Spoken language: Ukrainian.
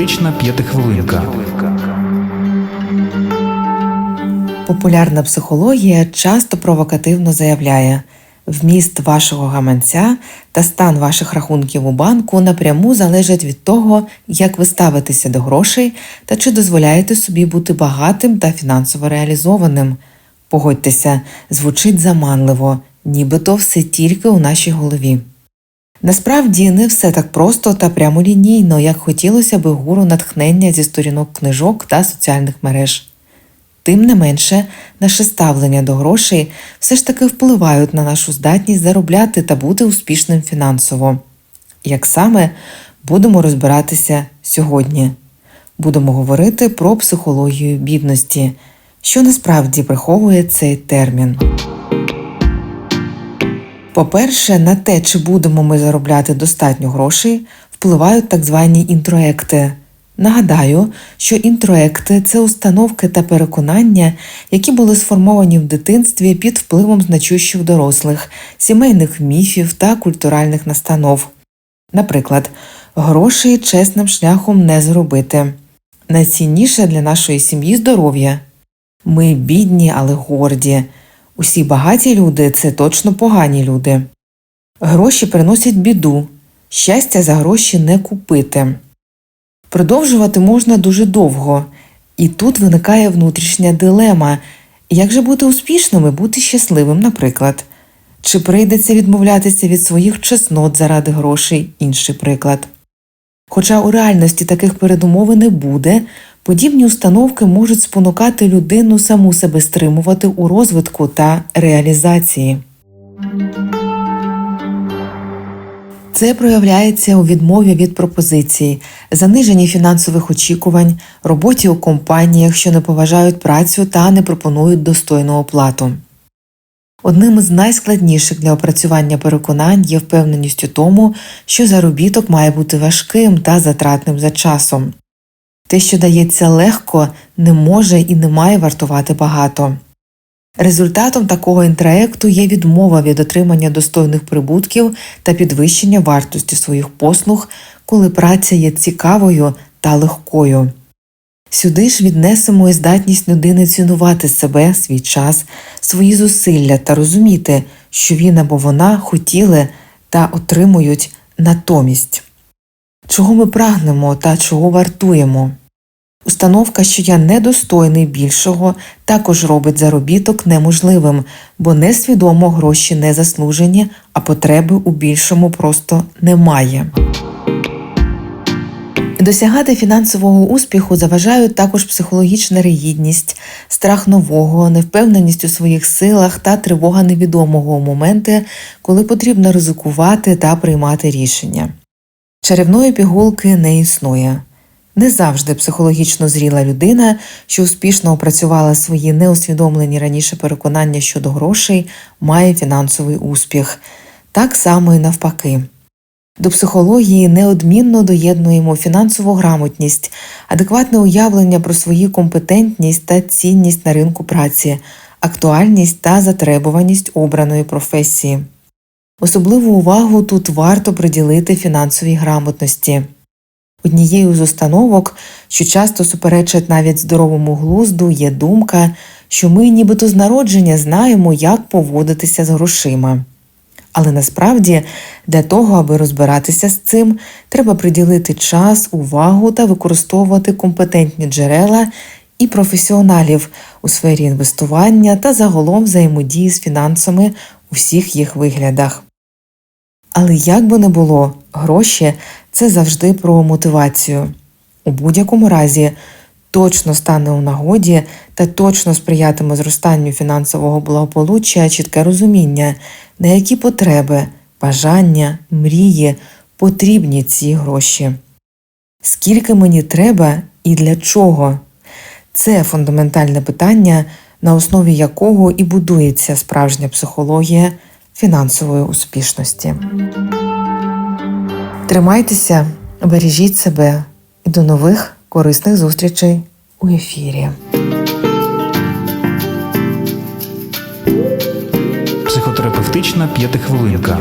Психотерапевтична п'ятихвилинка. Популярна психологія часто провокативно заявляє, вміст вашого гаманця та стан ваших рахунків у банку напряму залежать від того, як ви ставитеся до грошей та чи дозволяєте собі бути багатим та фінансово реалізованим. Погодьтеся, звучить заманливо, нібито все тільки у нашій голові. Насправді не все так просто та прямолінійно, як хотілося би гуру натхнення зі сторінок книжок та соціальних мереж. Тим не менше, наше ставлення до грошей все ж таки впливають на нашу здатність заробляти та бути успішним фінансово. Як саме будемо розбиратися сьогодні? Будемо говорити про психологію бідності, що насправді приховує цей термін. По-перше, на те, чи будемо ми заробляти достатньо грошей, впливають так звані інтроекти. Нагадаю, що інтроекти це установки та переконання, які були сформовані в дитинстві під впливом значущих дорослих, сімейних міфів та культуральних настанов. Наприклад, грошей чесним шляхом не зробити. Найцінніше для нашої сім'ї здоров'я. Ми бідні, але горді. Усі багаті люди це точно погані люди. Гроші приносять біду, щастя за гроші не купити. Продовжувати можна дуже довго, і тут виникає внутрішня дилема як же бути успішним і бути щасливим, наприклад. Чи прийдеться відмовлятися від своїх чеснот заради грошей інший приклад. Хоча у реальності таких передумови не буде, подібні установки можуть спонукати людину саму себе стримувати у розвитку та реалізації. Це проявляється у відмові від пропозицій, заниженні фінансових очікувань, роботі у компаніях, що не поважають працю та не пропонують достойну оплату. Одним із найскладніших для опрацювання переконань є впевненість у тому, що заробіток має бути важким та затратним за часом. Те, що дається легко, не може і не має вартувати багато. Результатом такого інтроекту є відмова від отримання достойних прибутків та підвищення вартості своїх послуг, коли праця є цікавою та легкою. Сюди ж віднесемо і здатність людини цінувати себе, свій час, свої зусилля та розуміти, що він або вона хотіли та отримують натомість. Чого ми прагнемо та чого вартуємо? Установка, що я недостойний більшого, також робить заробіток неможливим, бо несвідомо гроші не заслужені, а потреби у більшому просто немає. Досягати фінансового успіху заважають також психологічна ригідність, страх нового, невпевненість у своїх силах та тривога невідомого у моменти, коли потрібно ризикувати та приймати рішення. Чарівної пігулки не існує. Не завжди психологічно зріла людина, що успішно опрацювала свої неусвідомлені раніше переконання щодо грошей, має фінансовий успіх, так само і навпаки. До психології неодмінно доєднуємо фінансову грамотність, адекватне уявлення про свою компетентність та цінність на ринку праці, актуальність та затребуваність обраної професії. Особливу увагу тут варто приділити фінансовій грамотності. Однією з установок, що часто суперечать навіть здоровому глузду, є думка, що ми нібито з народження знаємо, як поводитися з грошима. Але насправді для того, аби розбиратися з цим, треба приділити час, увагу та використовувати компетентні джерела і професіоналів у сфері інвестування та загалом взаємодії з фінансами у всіх їх виглядах. Але як би не було, гроші це завжди про мотивацію. У будь-якому разі точно стане у нагоді та точно сприятиме зростанню фінансового благополуччя чітке розуміння, на які потреби, бажання, мрії потрібні ці гроші. Скільки мені треба і для чого? Це фундаментальне питання, на основі якого і будується справжня психологія фінансової успішності. Тримайтеся, бережіть себе і до нових корисних зустрічей у ефірі. Психотерапевтична п'ятихвилинка.